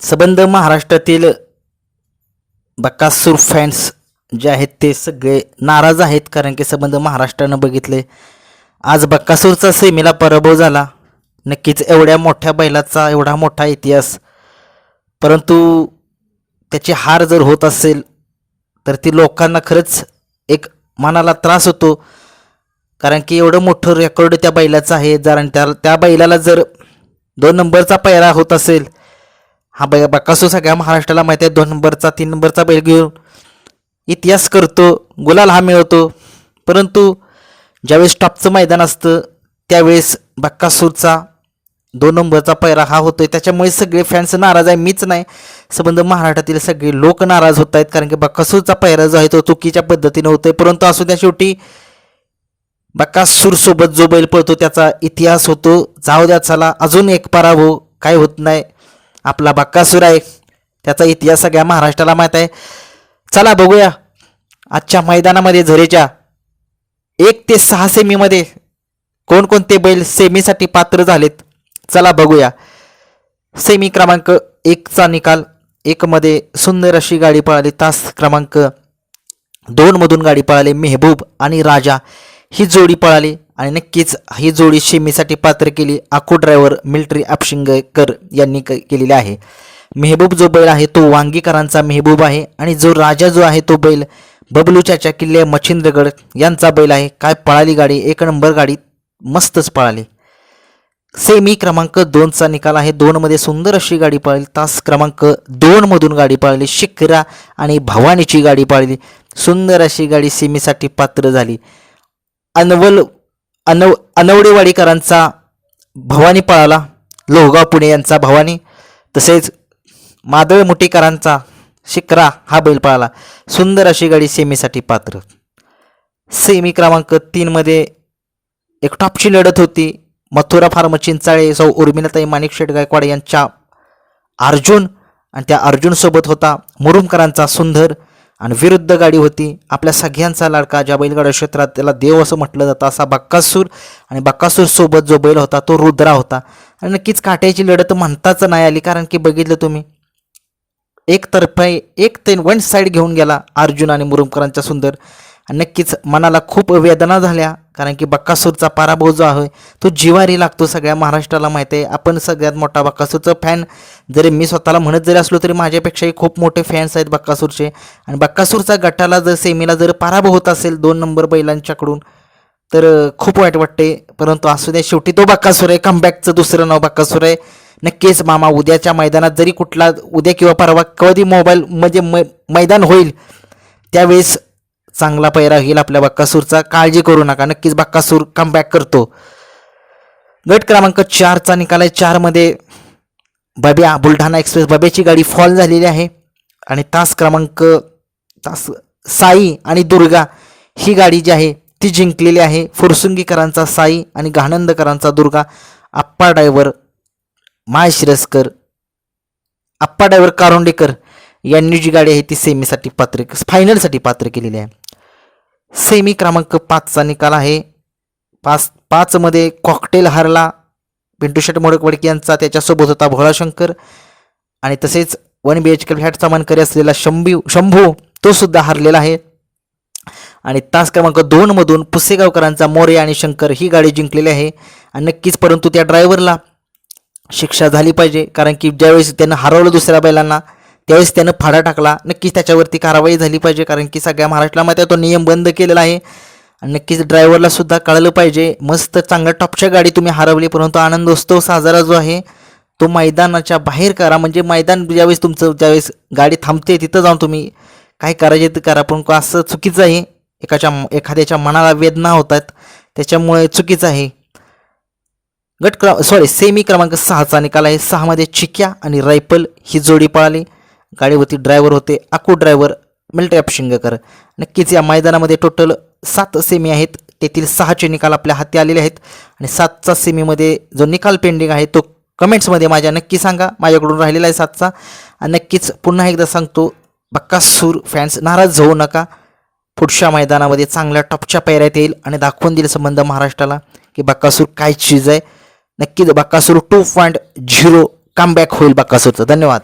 सबंध महाराष्ट्रातील बकासूर फॅन्स जे आहेत ते सगळे नाराज आहेत कारण की सबंध महाराष्ट्रानं बघितले. आज बक्कासूरचा सेमीला पराभव झाला. नक्कीच एवढ्या मोठ्या बैलाचा एवढा मोठा इतिहास. परंतु त्याची हार जर होत असेल तर ती लोकांना खरंच एक मनाला त्रास होतो. कारण की एवढं मोठं रेकॉर्ड त्या बैलाचं आहे. जर आणि त्या त्या बैलाला जर दोन नंबरचा पैरा होत असेल हा बै बकासूर सगळ्या महाराष्ट्राला माहिती आहे दोन नंबरचा तीन नंबरचा बैल घेऊन इतिहास करतो गुलाल हा मिळवतो. परंतु ज्यावेळेस टॉपचं मैदान असतं त्यावेळेस बक्कासूरचा दोन नंबरचा पैरा हा होतोय. त्याच्यामुळे सगळे फॅन्स नाराज आहे. मीच नाही. संबंध महाराष्ट्रातील सगळे लोक नाराज होत आहेत कारण की बक्कासूरचा पैरा जो आहे तो चुकीच्या पद्धतीने होतोय. परंतु असू त्या शेवटी बक्कासूरसोबत जो बैल पळतो त्याचा इतिहास होतो. जाऊ द्या चला अजून एक पराभव. काय होत नाही. आपला बक्कासूर आहे. त्याचा इतिहास सगळ्या महाराष्ट्राला माहीत आहे. चला बघूया. आजच्या मैदानामध्ये झरेच्या एक ते सहा सेमीमध्ये कोणकोणते बैल सेमीसाठी पात्र झालेत? चला बघूया. सेमी क्रमांक एकचा निकाल. एकमध्ये सुंदर अशी गाडी पळाली. तास क्रमांक दोनमधून गाडी पळाली. मेहबूब आणि राजा ही जोडी पळाली. आणि नक्कीच ही जोडी शेमीसाठी पात्र केली. आखू ड्रायव्हर मिल्ट्री आपशिंगकर यांनी क केलेली आहे. मेहबूब जो बैल आहे तो वांगीकरांचा मेहबूब आहे आणि जो राजा जो आहे तो बैल बबलूच्याच्या किल्ले मच्छिंद्रगड यांचा बैल आहे. काय पळाली गाडी? एक नंबर गाडी. मस्तच पळाली. सेमी क्रमांक दोनचा निकाल आहे. दोनमध्ये सुंदर अशी गाडी पळाली. तास क्रमांक दोनमधून गाडी पळाली. शिखरा आणि भवानीची गाडी पळाली. सुंदर अशी गाडी सेमीसाठी पात्र झाली. अनवल अनव अनवडेवाडीकरांचा भवानी पळाला. लोहगाव पुणे यांचा भवानी. तसेच मादळ मुटेकरांचा शिकरा हा बैल पळाला. सुंदर अशी गाडी सेमीसाठी पात्र. सेमी क्रमांक तीनमध्ये एक टॉपची लढत होती. मथुरा फार्म चिंचाळे सौ उर्मिलाताई माणिकशेठ गायकवाड यांच्या अर्जुन आणि त्या अर्जुनसोबत होता मुरुमकरांचा सुंदर आणि विरुद्ध गाडी होती. आपल्या सगळ्यांचा लाडका ज्या बैलगाडा क्षेत्रात त्याला देव असं म्हटलं जातं असा बक्कासूर आणि बक्कासूर सोबत जो बैल होता तो रुद्रा होता. आणि नक्कीच काट्याची लढत म्हणताच नाही आली कारण की बघितलं तुम्ही. एक तर्फे एक ते वन साईड घेऊन गेला अर्जुन आणि मुरुमकरांचा सुंदर. आणि नक्कीच मनाला खूप वेदना झाल्या. कारण की बक्कासूरचा पराभव जो आहे तो जिवारी लागतो सगळ्या महाराष्ट्राला माहिती आहे. आपण सगळ्यात मोठा बक्कासूरचा फॅन जरी मी स्वतःला म्हणत जरी असलो तरी माझ्यापेक्षाही खूप मोठे फॅन्स आहेत बक्कासूरचे. आणि बक्कासूरचा गटाला जर सेमीला जर पराभव होत असेल दोन नंबर बैलांच्याकडून तर खूप वाईट वाटते. परंतु असू द्या शेवटी तो बक्कासूर आहे. कमबॅकचं दुसरं नाव बक्कासूर आहे. नक्कीच मामा उद्याच्या मैदानात जरी कुठला उद्या किंवा परवा कधी मोबाईल म्हणजे मै मैदान होईल त्यावेळेस चांगला पैरा होईल आपल्या बक्कासूरचा. काळजी करू नका. नक्कीच बक्कासूर कमबॅक करतो. गट क्रमांक चारचा निकाल आहे. चारमध्ये बब्या बुलढाणा एक्सप्रेस बब्याची गाडी फॉल झालेली आहे. आणि तास क्रमांक तास साई आणि दुर्गा ही गाडी जी आहे ती जिंकलेली आहे. फुरसुंगीकरांचा साई आणि घाणंदकरांचा दुर्गा. आप्पा ड्रायव्हर माय शिरसकर आप्पा ड्रायव्हर कारोंडेकर यांनी जी गाडी आहे ती सेमीसाठी पात्र फायनलसाठी पात्र केलेली आहे. सेमी क्रमांक पाचचा निकाल आहे. पाच पाचमध्ये कॉकटेल हारला. पिंटू शेट मोडकवडकी यांचा त्याच्यासोबत होता भोळाशंकर. आणि तसेच वन बी एच के फ्लॅटचा मानकरी असलेला शंभू शंभू तो सुद्धा आहे. आणि तास क्रमांक दोनमधून पुसेगावकरांचा मोरे आणि शंकर ही गाडी जिंकलेली आहे. आणि नक्कीच परंतु त्या ड्रायव्हरला शिक्षा झाली पाहिजे. कारण की ज्यावेळेस त्यांना हरवलं दुसऱ्या बैलांना त्यावेळेस त्यानं फाडा टाकला. नक्कीच त्याच्यावरती कारवाई झाली पाहिजे कारण की सगळ्या महाराष्ट्रामध्ये तो नियम बंद केलेला आहे. आणि नक्कीच ड्रायव्हरला सुद्धा कळलं पाहिजे. मस्त चांगल्या टॉपच्या गाडी तुम्ही हरवली परंतु आनंदोत्सव साजरा जो आहे तो मैदानाच्या बाहेर करा. म्हणजे मैदान ज्यावेळेस तुमचं ज्यावेळेस गाडी थांबते तिथं जाऊन तुम्ही काय करायचे ते करा. पण असं चुकीचं आहे. एकाच्या एखाद्याच्या मनाला वेदना होतात. त्याच्यामुळे चुकीचं आहे. गट क्र सॉरी सेमी क्रमांक सहाचा निकाल आहे. सहामध्ये चिक्या आणि रायफल ही जोडी पळाली. गाडीवरती ड्रायव्हर होते. Aaku driver military Shingkar. नक्कीच या मैदानामध्ये टोटल सात सेमी आहेत. तेथील सहाचे निकाल आपल्या हाती आलेले आहेत. आणि सातचा सेमीमध्ये जो निकाल पेंडिंग आहे तो कमेंट्समध्ये माझ्या नक्की सांगा. माझ्याकडून राहिलेला आहे सातचा. आणि नक्कीच पुन्हा एकदा सांगतो बक्कासूर फॅन्स नाराज होऊ नका. पुढच्या मैदानामध्ये चांगल्या टॉपच्या पैऱ्यात येईल आणि दाखवून देईल संबंध महाराष्ट्राला की बक्कासूर काय चीज आहे. नक्कीच Bakkasur two point zero comeback होईल बक्कासूरचं. धन्यवाद.